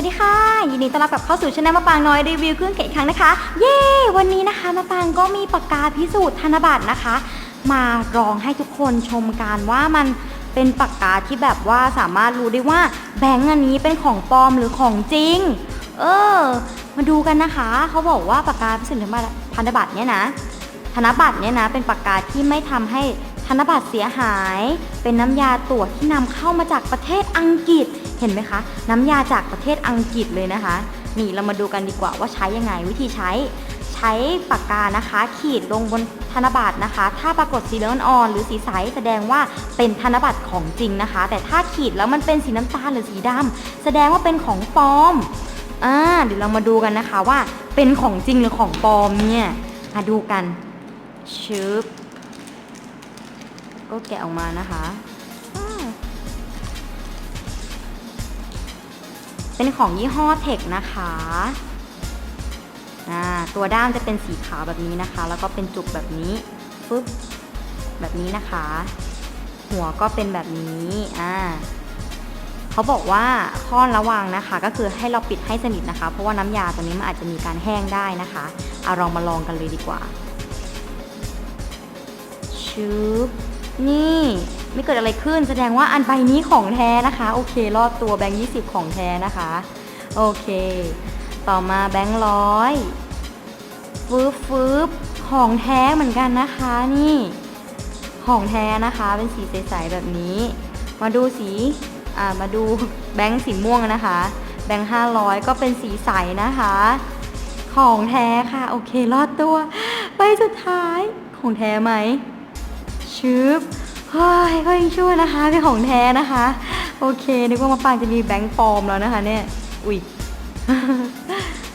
วัสดีค่ะ ยินดีต้อนรับกลับเข้าสู่ช่องมะปางน้อยรีวิวเครื่องเกะอีกครั้งนะคะ เย้ วันนี้นะคะมะปางก็มีปากกาพิสูจน์ธนบัตรนะคะ มาลองให้ทุกคนชมกันว่ามันเป็นปากกาที่แบบว่าสามารถรู้ได้ว่าแบงก์อันนี้เป็นของปลอมหรือของจริง เออ มาดูกันนะคะ เขาบอกว่าปากกาพิสูจน์ธนบัตรเนี่ยนะ ธนบัตรเนี่ยนะ เป็นปากกาที่ไม่ทำให้ธนบัตรเสียหาย เป็นน้ำยาตรวจที่นำเข้ามาจากประเทศอังกฤษ เห็นไหมคะ น้ำยาจากประเทศอังกฤษเลยนะคะ นี่เรามาดูกันดีกว่าว่าใช้ยังไงวิธีใช้ ใช้ปากกานะคะ ขีดลงบนธนบัตรนะคะ ถ้าปรากฏสีเหลืองอ่อนหรือสีใสแสดงว่าเป็นธนบัตรของจริงนะคะ แต่ถ้าขีดแล้วมันเป็นสีน้ำตาลหรือสีดำแสดงว่าเป็นของปลอมอ่าเดี๋ยวเรามาดูกันนะคะว่าเป็นของจริงหรือของปลอมเนี่ยมาดูกันชึบก็แกะออกมานะคะ เป็นของยี่ห้อเทคนะคะตัวด้ามจะเป็นสีขาวแบบนี้นะคะ แล้วก็เป็นจุกแบบนี้ปึ๊บแบบนี้นะคะ หัวก็เป็นแบบนี้อ่าเขาบอกว่าข้อระวังนะคะ ก็คือให้เราปิดให้สนิทนะคะ เพราะว่าน้ำยาตัวนี้มันอาจจะมีการแห้งได้นะคะเอาลองมาลองกันเลยดีกว่าชึบนี่ ไม่เกิดอะไรขึ้น แสดงว่าอันใบนี้ของแท้นะคะ โอเค รอบตัวแบงค์ยี่สิบของแท้นะคะ โอเค ต่อมาแบงค์ร้อยฟืบฟืบของแท้เหมือนกันนะคะนี่ ของแท้นะคะเป็นสีใสๆแบบนี้ มาดูสีอ่ามาดูแบงค์สีม่วงนะคะ แบงค์ห้าร้อยก็เป็นสีใสนะคะ ของแท้ค่ะ โอเครอดตัวใบสุดท้ายของแท้ไหมชึบ เฮ้ยก็ยังช่วยนะคะเป็นของแท้นะคะ โอเค นึกว่ามาปางจะมีแบงค์ปลอมแล้วนะคะเนี่ยอุ้ย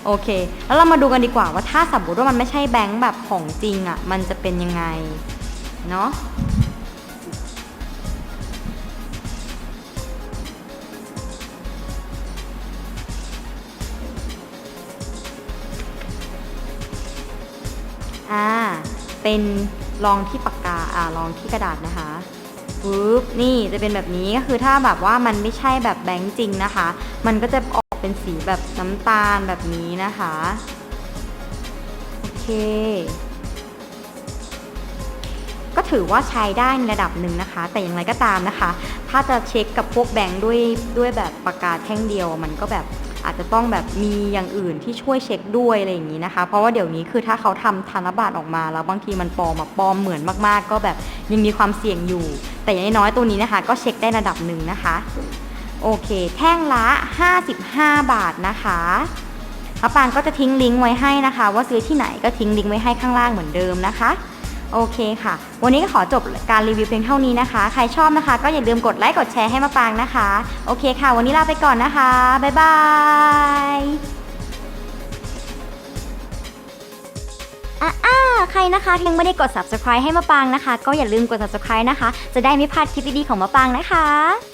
โอเค แล้วเรามาดูกันดีกว่าว่าถ้าสมมติว่ามันไม่ใช่แบงค์แบบของจริงอะ่ะ มันจะเป็นยังไง เนาะอ่า เป็น รองที่ปากกาอ่ารองที่กระดาษนะคะปึ๊บนี่จะเป็นแบบนี้ก็คือถ้าแบบว่ามันไม่ใช่แบบแบงค์จริงนะคะ มันก็จะออกเป็นสีแบบน้ำตาลแบบนี้นะคะโอเค ก็ถือว่าใช้ได้ในระดับหนึ่งนะคะ แต่อย่างไรก็ตามนะคะ ถ้าจะเช็คกับพวกแบงค์ด้วยด้วยแบบปากกาแท่งเดียวมันก็แบบ อาจจะต้องแบบมีอย่างอื่นที่ช่วยเช็คด้วยอะไรอย่างนี้นะคะ เพราะว่าเดี๋ยวนี้คือถ้าเขาทำธนบัตรออกมาแล้วบางทีมันปลอมอะปลอมเหมือนมากๆ ก็แบบยังมีความเสี่ยงอยู่ แต่อย่างน้อยตัวนี้นะคะ ก็เช็คได้ระดับหนึ่งนะคะโอเค แท่งละ 55 บาทนะคะมะปางก็จะทิ้งลิงก์ไว้ให้นะคะ ว่าซื้อที่ไหนก็ทิ้งลิงก์ไว้ให้ข้างล่างเหมือนเดิมนะคะ โอเคค่ะ วันนี้ก็ขอจบการรีวิวเพียงเท่านี้นะคะ ใครชอบนะคะ ก็อย่าลืมกดไลค์ กดแชร์ให้มาปางนะคะ โอเคค่ะ วันนี้ลาไปก่อนนะคะ บ๊ายบายอ่าใครนะคะยังไม่ได้กด subscribe ให้มาปางนะคะ ก็อย่าลืมกด subscribe นะคะ จะได้ไม่พลาดคลิปดีๆของมาปางนะคะ